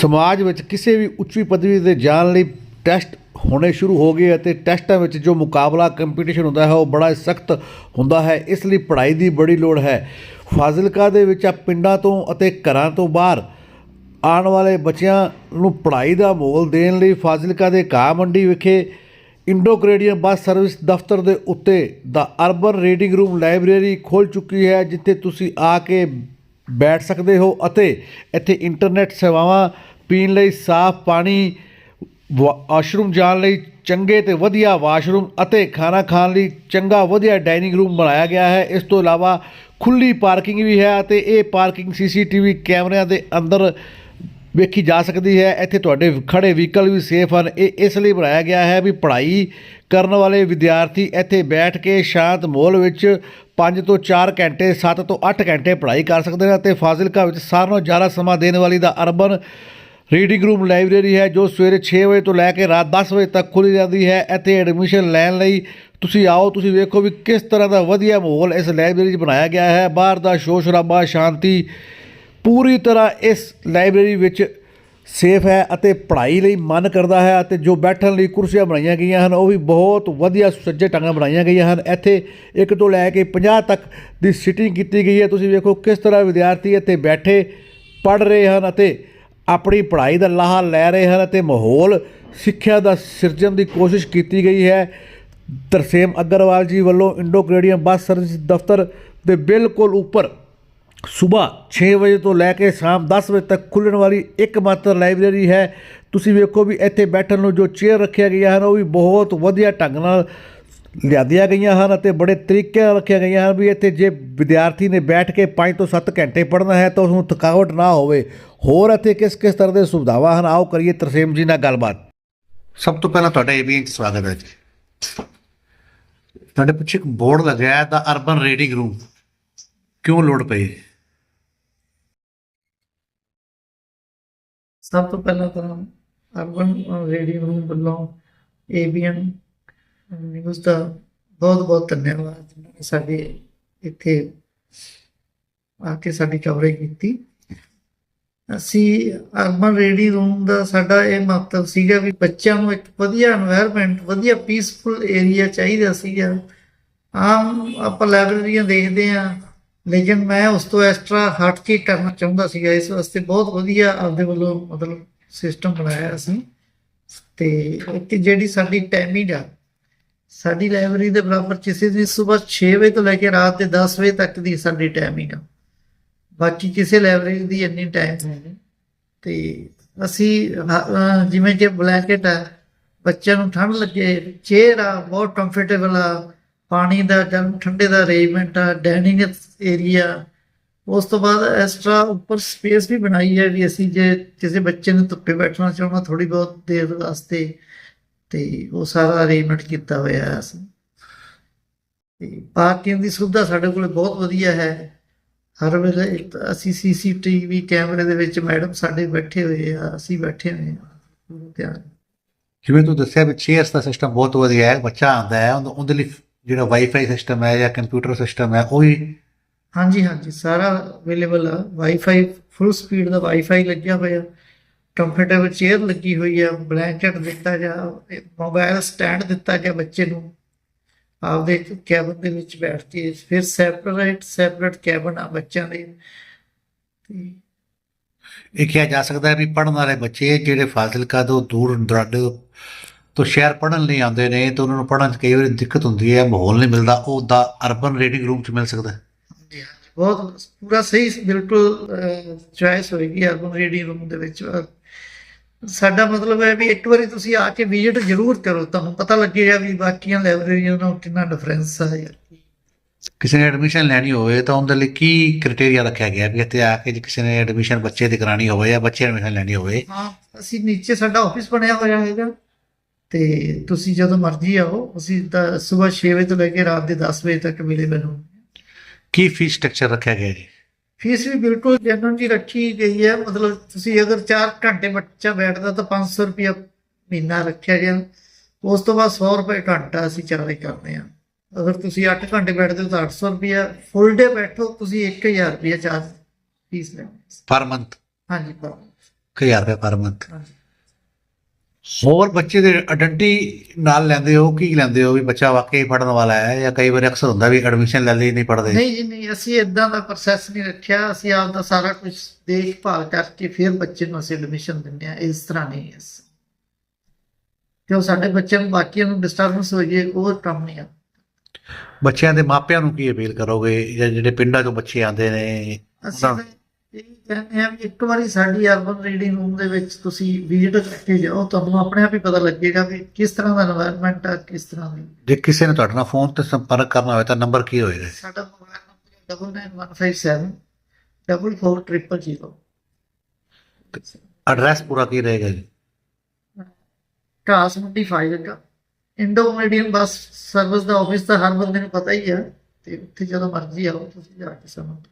ਸਮਾਜ ਵਿੱਚ ਕਿਸੇ ਵੀ ਉੱਚੀ ਪਦਵੀ ਤੇ ਜਾਣ ਲਈ ਟੈਸਟ ਹੋਣੇ ਸ਼ੁਰੂ ਹੋ ਗਏ ਅਤੇ ਟੈਸਟਾਂ ਵਿੱਚ ਜੋ ਮੁਕਾਬਲਾ ਕੰਪੀਟੀਸ਼ਨ ਹੁੰਦਾ ਹੈ, ਉਹ ਬੜਾ ਸਖਤ ਹੁੰਦਾ ਹੈ, ਇਸ ਲਈ ਪੜ੍ਹਾਈ ਦੀ ਬੜੀ ਲੋੜ ਹੈ। ਫਾਜ਼ਿਲਕਾ ਦੇ ਵਿੱਚ ਆ ਪਿੰਡਾਂ ਤੋਂ ਅਤੇ ਘਰਾਂ ਤੋਂ ਬਾਹਰ ਆਉਣ ਵਾਲੇ ਬੱਚਿਆਂ ਨੂੰ ਪੜ੍ਹਾਈ ਦਾ ਮਾਹੌਲ ਦੇਣ ਲਈ ਫਾਜ਼ਿਲਕਾ ਦੇ ਘਾਹ ਮੰਡੀ ਵਿਖੇ ਇੰਡੋ ਕੈਨੇਡੀਅਨ ਬੱਸ ਸਰਵਿਸ ਦਫ਼ਤਰ ਦੇ ਉੱਤੇ ਦਾ ਅਰਬਨ ਰੀਡਿੰਗ ਰੂਮ ਲਾਇਬ੍ਰੇਰੀ ਖੁੱਲ ਚੁੱਕੀ ਹੈ, ਜਿੱਥੇ ਤੁਸੀਂ ਆ ਕੇ ਬੈਠ ਸਕਦੇ ਹੋ ਅਤੇ ਇੱਥੇ ਇੰਟਰਨੈਟ ਸੇਵਾਵਾਂ ਪੀਣ ਲਈ ਸਾਫ਼ ਪਾਣੀ, ਵਾ- ਵਾਸ਼ਰੂਮ ਜਾਣ ਲਈ ਚੰਗੇ ਤੇ ਵਧੀਆ ਵਾਸ਼ਰੂਮ ਅਤੇ ਖਾਣਾ ਖਾਣ ਲਈ ਚੰਗਾ ਵਧੀਆ ਡਾਈਨਿੰਗ ਰੂਮ ਬਣਾਇਆ ਗਿਆ ਹੈ। ਇਸ ਤੋਂ ਇਲਾਵਾ ਖੁੱਲੀ ਪਾਰਕਿੰਗ ਵੀ ਹੈ ਅਤੇ ਇਹ ਪਾਰਕਿੰਗ ਸੀਸੀਟੀਵੀ ਕੈਮਰਿਆਂ ਦੇ ਅੰਦਰ ਵੇਖੀ ਜਾ ਸਕਦੀ ਹੈ। ਇੱਥੇ ਤੁਹਾਡੇ ਖੜੇ ਵਹੀਕਲ ਵੀ ਸੇਫ ਹਨ। ਇਹ ਇਸ ਲਈ ਬਣਾਇਆ ਗਿਆ ਹੈ ਵੀ ਪੜ੍ਹਾਈ ਕਰਨ ਵਾਲੇ ਵਿਦਿਆਰਥੀ ਇੱਥੇ ਬੈਠ ਕੇ ਸ਼ਾਂਤ ਮਾਹੌਲ ਵਿੱਚ 5 ਤੋਂ 4 ਘੰਟੇ 7 ਤੋਂ 8 ਘੰਟੇ ਪੜ੍ਹਾਈ ਕਰ ਸਕਦੇ ਨੇ ਅਤੇ ਫਾਜ਼ਿਲਕਾ ਵਿੱਚ ਸਾਰਿਆਂ ਨਾਲੋਂ ਜ਼ਿਆਦਾ ਸਮਾਂ ਦੇਣ ਵਾਲੀ ਦਾ ਅਰਬਨ ਰੀਡਿੰਗ ਰੂਮ ਲਾਇਬ੍ਰੇਰੀ ਹੈ, ਜੋ ਸਵੇਰੇ 6 ਵਜੇ ਤੋਂ ਲੈ ਕੇ ਰਾਤ 10 ਵਜੇ ਤੱਕ ਖੁੱਲ੍ਹੀ ਜਾਂਦੀ ਹੈ। ਇੱਥੇ ਐਡਮਿਸ਼ਨ ਲੈਣ ਲਈ ਤੁਸੀਂ ਆਓ, ਤੁਸੀਂ ਵੇਖੋ ਵੀ ਕਿਸ ਤਰ੍ਹਾਂ ਦਾ ਵਧੀਆ ਮਾਹੌਲ ਇਸ ਲਾਇਬ੍ਰੇਰੀ 'ਚ ਬਣਾਇਆ ਗਿਆ ਹੈ। ਬਾਹਰ ਦਾ ਸ਼ੋਰ ਸ਼ਰਾਬਾ, ਸ਼ਾਂਤੀ ਪੂਰੀ ਤਰ੍ਹਾਂ ਇਸ ਲਾਇਬ੍ਰੇਰੀ ਵਿੱਚ ਸੇਫ ਹੈ ਅਤੇ ਪੜ੍ਹਾਈ ਲਈ ਮਨ ਕਰਦਾ ਹੈ ਅਤੇ ਜੋ ਬੈਠਣ ਲਈ ਕੁਰਸੀਆਂ ਬਣਾਈਆਂ ਗਈਆਂ ਹਨ, ਉਹ ਵੀ ਬਹੁਤ ਵਧੀਆ ਸੁਸੱਜੇ ਢੰਗਾਂ ਬਣਾਈਆਂ ਗਈਆਂ ਹਨ। ਇੱਥੇ ਇੱਕ ਤੋਂ ਲੈ ਕੇ 50 ਤੱਕ ਦੀ ਸਿਟਿੰਗ ਕੀਤੀ ਗਈ ਹੈ। ਤੁਸੀਂ ਵੇਖੋ ਕਿਸ ਤਰ੍ਹਾਂ ਵਿਦਿਆਰਥੀ ਇੱਥੇ ਬੈਠੇ, ਪੜ੍ਹ ਰਹੇ ਹਨ ਅਤੇ ਆਪਣੀ ਪੜ੍ਹਾਈ ਦਾ ਲਾਹਾ ਲੈ ਰਹੇ ਹਨ ਅਤੇ ਮਾਹੌਲ, ਸਿੱਖਿਆ ਦਾ ਸਿਰਜਣ ਦੀ ਕੋਸ਼ਿਸ਼ ਕੀਤੀ ਗਈ ਹੈ। ਤਰਸੇਮ ਅਗਰਵਾਲ ਜੀ ਵੱਲੋਂ ਇੰਡੋ ਕੈਨੇਡੀਅਨ ਬੱਸ ਸਰਵਿਸ ਦਫ਼ਤਰ ਦੇ ਬਿਲਕੁਲ ਉੱਪਰ ਸਵੇਰ 6 ਵਜੇ ਤੋਂ ਲੈ ਕੇ ਸ਼ਾਮ 10 ਵਜੇ ਤੱਕ ਖੁੱਲਣ ਵਾਲੀ ਇੱਕਮਾਤਰ ਲਾਇਬ੍ਰੇਰੀ ਹੈ। ਤੁਸੀਂ ਵੇਖੋ ਵੀ ਇੱਥੇ ਬੈਠਣ ਨੂੰ ਜੋ ਚੇਅਰ ਰੱਖਿਆ ਗਿਆ ਹਨ, ਉਹ ਵੀ ਬਹੁਤ ਵਧੀਆ ਢੰਗ ਨਾਲ ਲਿਆਦੀਆਂ ਗਈਆਂ ਹਨ ਅਤੇ ਬੜੇ ਤਰੀਕੇ ਨਾਲ ਰੱਖੀਆਂ ਗਈਆਂ ਹਨ ਵੀ ਇੱਥੇ ਜੇ ਵਿਦਿਆਰਥੀ ਨੇ ਬੈਠ ਕੇ 5 ਤੋਂ 7 ਘੰਟੇ ਪੜ੍ਹਨਾ ਹੈ ਤਾਂ ਉਸ ਨੂੰ ਥਕਾਵਟ ਨਾ ਹੋਵੇ। ਹੋਰ ਇੱਥੇ ਕਿਸ ਕਿਸ ਤਰ੍ਹਾਂ ਦੇ ਸੁਵਿਧਾਵਾਂ ਹਨ? ਆਓ ਕਰੀਏ ਤਰਸੇਮ ਜੀ ਨਾਲ ਗੱਲਬਾਤ। ਸਭ ਤੋਂ ਪਹਿਲਾਂ ਤੁਹਾਡਾ ਏਬੀਐਨ ਸਵਾਗਤ ਹੈ ਜੀ। ਤੁਹਾਡੇ ਪਿੱਛੇ ਇੱਕ ਬੋਰਡ ਲੱਗਿਆ ਹੈ ਦਾ ਅਰਬਨ ਰੀਡਿੰਗ ਰੂਮ ਕਿਉਂ ਲੋੜ ਪਈ? ਸਭ ਤੋਂ ਪਹਿਲਾਂ ਤਾਂ ਅਰਬਨ ਰੇਡੀਓ ਰੂਮ ਵੱਲੋਂ ਏਬੀਐਨ ਉਸ ਦਾ ਬਹੁਤ ਬਹੁਤ ਧੰਨਵਾਦ। ਸਾਡੇ ਇੱਥੇ ਆ ਕੇ ਸਾਡੀ ਕਵਰੇਜ ਕੀਤੀ। ਅਸੀਂ ਅਰਬਨ ਰੇਡੀ ਰੂਮ ਦਾ ਸਾਡਾ ਇਹ ਮਕਸਦ ਸੀਗਾ ਵੀ ਬੱਚਿਆਂ ਨੂੰ ਇੱਕ ਵਧੀਆ এনवायरमेंट ਵਧੀਆ ਪੀਸਫੁਲ ਏਰੀਆ ਚਾਹੀਦਾ ਸੀਗਾ। ਆਮ ਆਪਾਂ ਲਾਇਬ੍ਰੇਰੀਆਂ ਦੇਖਦੇ ਆ ਲੇਕਿਨ ਮੈਂ ਉਸ ਤੋਂ ਐਕਸਟਰਾ ਹਟ ਕੇ ਕਰਨਾ ਚਾਹੁੰਦਾ ਸੀਗਾ। ਇਸ ਵਾਸਤੇ ਬਹੁਤ ਵਧੀਆ ਆਪਦੇ ਵੱਲੋਂ ਮਤਲਬ ਸਿਸਟਮ ਬਣਾਇਆ ਅਸੀਂ। ਤੇ ਇੱਕ ਜਿਹੜੀ ਸਾਡੀ ਟਾਈਮਿੰਗ ਆ ਸਾਡੀ ਲਾਇਬ੍ਰੇਰੀ ਦੇ ਬਰਾਬਰ ਕਿਸੇ ਦੀ ਸਵੇਰ 6 ਵਜੇ ਤੋਂ ਲੈ ਕੇ ਰਾਤ ਦੇ 10 ਵਜੇ ਤੱਕ ਦੀ ਸਾਡੀ ਟਾਈਮਿੰਗ ਆ ਬਾਕੀ ਕਿਸੇ ਲਾਇਬ੍ਰੇਰੀ ਦੀ ਇੰਨੀ ਟਾਈਮ ਨਹੀਂ ਤੇ ਅਸੀਂ ਜਿਵੇਂ ਕਿ ਬਲੈਂਕਟ ਆ ਬੱਚਿਆਂ ਨੂੰ ਠੰਡ ਲੱਗੇ ਚੇਅਰ ਆ ਬਹੁਤ ਕੰਫਰਟੇਬਲ ਆ ਪਾਣੀ ਦਾ ਗਰਮ ਠੰਡੇ ਦਾ ਅਰੇਂਜਮੈਂਟ ਆ ਡਾਈਨਿੰਗ ਏਰੀਆ ਉਸ ਤੋਂ ਬਾਅਦ ਐਕਸਟਰਾ ਉੱਪਰ ਸਪੇਸ ਵੀ ਬਣਾਈ ਹੈ ਵੀ ਅਸੀਂ ਜੇ ਕਿਸੇ ਬੱਚੇ ਨੂੰ ਧੁੱਪੇ ਬੈਠਣਾ ਚਾਹੁੰਦਾ ਥੋੜੀ ਬਹੁਤ ਦੇਰ ਵਾਸਤੇ ਤੇ ਉਹ ਸਾਰਾ ਅਰੇਂਜਮੈਂਟ ਕੀਤਾ ਹੋਇਆ ਹੈ ਅਸੀਂ। ਤੇ ਪਾਰਕਿੰਗ ਦੀ ਸੁਵਿਧਾ ਸਾਡੇ ਕੋਲ ਬਹੁਤ ਵਧੀਆ ਹੈ। ਹਰ ਵੇਲੇ ਅਸੀਂ ਸੀਸੀਟੀਵੀ ਕੈਮਰੇ ਦੇ ਵਿੱਚ ਮੈਡਮ ਸਾਡੇ ਬੈਠੇ ਹੋਏ ਆ ਅਸੀਂ ਬੈਠੇ ਹੋਏ ਆ। ਧਿਆਨ। ਜਿਵੇਂ ਤੂੰ ਦੱਸਿਆ ਵੀ ਚੇਅਰਸ ਦਾ ਸਿਸਟਮ ਬਹੁਤ ਵਧੀਆ ਹੈ ਬੱਚਾ ਆਉਂਦਾ ਹੈ ਉਹਦੇ- ਉਹਦੇ ਲਈ ਜਿਹੜਾ ਵਾਈਫਾਈ ਸਿਸਟਮ ਹੈ ਜਾਂ ਕੰਪਿਊਟਰ ਸਿਸਟਮ ਹੈ ਉਹ ਵੀ ਹਾਂਜੀ ਹਾਂਜੀ ਸਾਰਾ ਅਵੇਲੇਬਲ ਆ। ਵਾਈਫਾਈ ਫੁੱਲ ਸਪੀਡ ਦਾ ਵਾਈਫਾਈ ਲੱਗਿਆ ਹੋਇਆ। ਕੰਫਰਟੇਬਲ ਚੇਅਰ ਲੱਗੀ ਹੋਈ ਆ ਬਲੈਂਕਟ ਦਿੱਤਾ ਜਾ ਮੋਬਾਈਲ ਸਟੈਂਡ ਦਿੱਤਾ ਗਿਆ ਬੱਚੇ ਨੂੰ। ਆਪਦੇ ਕੈਬਨ ਦੇ ਵਿੱਚ ਬੈਠ ਕੇ ਫਿਰ ਸੈਪਰੇਟ ਸੈਪਰੇਟ ਕੈਬਨ ਆ ਬੱਚਿਆਂ ਦੇ। ਤੇ ਇਹ ਕਿਹਾ ਜਾ ਸਕਦਾ ਹੈ ਵੀ ਪੜ੍ਹਨ ਵਾਲੇ ਬੱਚੇ ਜਿਹੜੇ ਫਾਜ਼ਿਲਕਾ ਤੋਂ ਦੂਰ ਦਰਾਡੇ ਤੋਂ ਸ਼ਹਿਰ ਪੜ੍ਹਨ ਲਈ ਆਉਂਦੇ ਨੇ ਤਾਂ ਉਹਨਾਂ ਨੂੰ ਪੜ੍ਹਨ 'ਚ ਕਈ ਵਾਰੀ ਦਿੱਕਤ ਹੁੰਦੀ ਹੈ ਮਾਹੌਲ ਨਹੀਂ ਮਿਲਦਾ ਉਹ ਦਾ ਅਰਬਨ ਰੀਡਿੰਗ ਰੂਮ 'ਚ ਮਿਲ ਸਕਦਾ। ਹੈ ਬਹੁਤ ਪੂਰਾ ਸਹੀ ਬਿਲਕੁਲ ਚੁਆਇਸ ਹੋਏਗੀ ਅਰਬਨ ਰੀਡਿੰਗ ਰੂਮ ਦੇ ਵਿੱਚ। ਸਾਡਾ ਮਤਲਬ ਹੈ ਵੀ ਇੱਕ ਵਾਰੀ ਤੁਸੀਂ ਆ ਕੇ ਵਿਜ਼ਿਟ ਜ਼ਰੂਰ ਕਰੋ ਤੁਹਾਨੂੰ ਪਤਾ ਲੱਗੇਗਾ ਵੀ ਬਾਕੀਆਂ ਲਾਇਬ੍ਰੇਰੀਆਂ ਨਾਲ ਕਿੰਨਾ ਡਿਫਰੈਂਸ ਆ ਕੀ। ਕਿਸੇ ਨੇ ਐਡਮਿਸ਼ਨ ਲੈਣੀ ਹੋਵੇ ਤਾਂ ਉਹਦੇ ਲਈ ਕੀ ਕ੍ਰਾਈਟੇਰੀਆ ਰੱਖਿਆ ਗਿਆ ਵੀ ਇੱਥੇ ਆ ਕੇ ਜੇ ਕਿਸੇ ਨੇ ਐਡਮਿਸ਼ਨ ਬੱਚੇ ਦੀ ਕਰਾਣੀ ਹੋਵੇ ਜਾਂ ਬੱਚੇ ਐਡਮਿਸ਼ਨ ਲੈਣੀ ਹੋਵੇ? ਹਾਂ ਅਸੀਂ ਨੀਚੇ ਸਾਡਾ ਆਫਿਸ ਬਣਿਆ ਹੋਇਆ ਹੈਗਾ ਤੇ ਤੁਸੀਂ ਜਦੋਂ ਮਰਜ਼ੀ ਆਓ ਅਸੀਂ ਤਾਂ ਸਵੇਰ 6 ਵਜੇ ਤੋਂ ਲੈ ਕੇ ਰਾਤ ਦੇ 10 ਵਜੇ ਤੱਕ ਅਵੇਲੇਬਲ ਹਾਂ ਕੀ ਫੀਸ ਸਟਰਕਚਰ ਰੱਖਿਆ ਗਿਆ ਜੀ? ਫੀਸ ਵੀ ਬਿਲਕੁਲ ਜੈਨੂਨ ਜੀ ਰੱਖੀ ਗਈ ਹੈ। ਮਤਲਬ ਤੁਸੀਂ ਅਗਰ 4 ਘੰਟੇ ਬੱਚਾ ਬੈਠਦਾ ਤਾਂ 500 ਰੁਪਇਆ ਮਹੀਨਾ ਰੱਖਿਆ ਗਿਆ। ਉਸ ਤੋਂ ਬਾਅਦ 100 ਰੁਪਏ ਘੰਟਾ ਅਸੀਂ ਚਾਰਜ ਕਰਦੇ ਹਾਂ। ਅਗਰ ਤੁਸੀਂ 8 ਘੰਟੇ ਬੈਠਦੇ ਹੋ ਤਾਂ 800 ਰੁਪਇਆ ਫੁੱਲ ਡੇ ਬੈਠੋ ਤੁਸੀਂ 1000 ਰੁਪਇਆ ਚਾਰਜ ਫੀਸ ਲੈਂਦੇ ਪਰ ਮੰਥ ਹਾਂਜੀ ਪਰ 1000 ਰੁਪਏ ਪਰ ਮੰਥ ਹਾਂਜੀ। ਹੋਰ ਬੱਚੇ ਦੇ ਆਇਡੈਂਟੀ ਨਾਲ ਲੈਂਦੇ ਹੋ ਕੀ ਲੈਂਦੇ ਹੋ ਵੀ ਬੱਚਾ ਵਾਕਈ ਪੜਨ ਵਾਲਾ ਹੈ ਜਾਂ ਕਈ ਵਾਰ ਅਕਸਰ ਹੁੰਦਾ ਵੀ ਐਡਮਿਸ਼ਨ ਲੈ ਲਈ ਨਹੀਂ ਪੜਦੇ ਨਹੀਂ ਜੀ ਨਹੀਂ ਅਸੀਂ ਇਦਾਂ ਦਾ ਪ੍ਰੋਸੈਸ ਨਹੀਂ ਰੱਖਿਆ ਅਸੀਂ ਆਪ ਦਾ ਸਾਰਾ ਕੁਝ ਦੇਖਭਾਲ ਕਰਕੇ ਫਿਰ ਬੱਚੇ ਨੂੰ ਅਸੀਂ ਐਡਮਿਸ਼ਨ ਦਿੰਦੇ ਆ ਇਸ ਤਰ੍ਹਾਂ ਨਹੀਂ ਇਸ ਕਿਉਂ ਸਾਡੇ ਬੱਚਿਆਂ ਨੂੰ ਬਾਕੀਆਂ ਨੂੰ ਡਿਸਟਰਬੈਂਸ ਹੋ ਜੇ ਉਹ ਕੰਮ ਨਹੀਂ ਆ। ਬੱਚਿਆਂ ਦੇ ਮਾਪਿਆਂ ਨੂੰ ਕੀ ਅਪੀਲ ਕਰੋਗੇ ਜਾਂ ਜਿਹੜੇ ਪਿੰਡਾਂ ਤੋਂ ਬੱਚੇ ਆਉਂਦੇ ਨੇ? ਅਸੀਂ ਇਹ ਕਹਿੰਦੇ ਆ ਵੀ ਇੱਕ ਵਾਰੀ ਸਾਡੀ ਅਰਬਨ ਰੀਡਿੰਗ ਰੂਮ ਦੇ ਵਿੱਚ ਤੁਸੀਂ ਵਿਜ਼ਿਟ ਕਰਕੇ ਜਾਓ ਤੁਹਾਨੂੰ ਆਪਣੇ ਆਪ ਹੀ ਪਤਾ ਲੱਗੇਗਾ ਕਿ ਕਿਸ ਤਰ੍ਹਾਂ ਦਾ এনवायरमेंट ਆ ਕਿਸ ਤਰ੍ਹਾਂ ਦੀ। ਜੇ ਕਿਸੇ ਨੇ ਤੁਹਾਡੇ ਨਾਲ ਫੋਨ ਤੇ ਸੰਪਰਕ ਕਰਨਾ ਹੋਵੇ ਤਾਂ ਨੰਬਰ ਕੀ ਹੋਏਗਾ? ਸਾਡਾ ਮੋਬਾਈਲ ਨੰਬਰ 99157 44000 ਐਡਰੈਸ ਪੂਰਾ ਕੀ ਰਹੇਗਾ ਜੀ? ਕਾਸ ਮੰਡੀ ਫਾਈਲ ਇੰਡੋ ਮੀਡੀਅਨ ਬੱਸ ਸਰਵਿਸ ਦਾ ਆਫਿਸ ਤਾਂ ਹਰ ਬੰਦੇ ਨੂੰ ਪਤਾ ਹੀ ਆ ਤੇ ਉੱਥੇ ਜਦੋਂ ਮਰਜ਼ੀ ਆਓ ਤੁਸੀਂ ਜਾ ਕੇ ਸਮਝੋ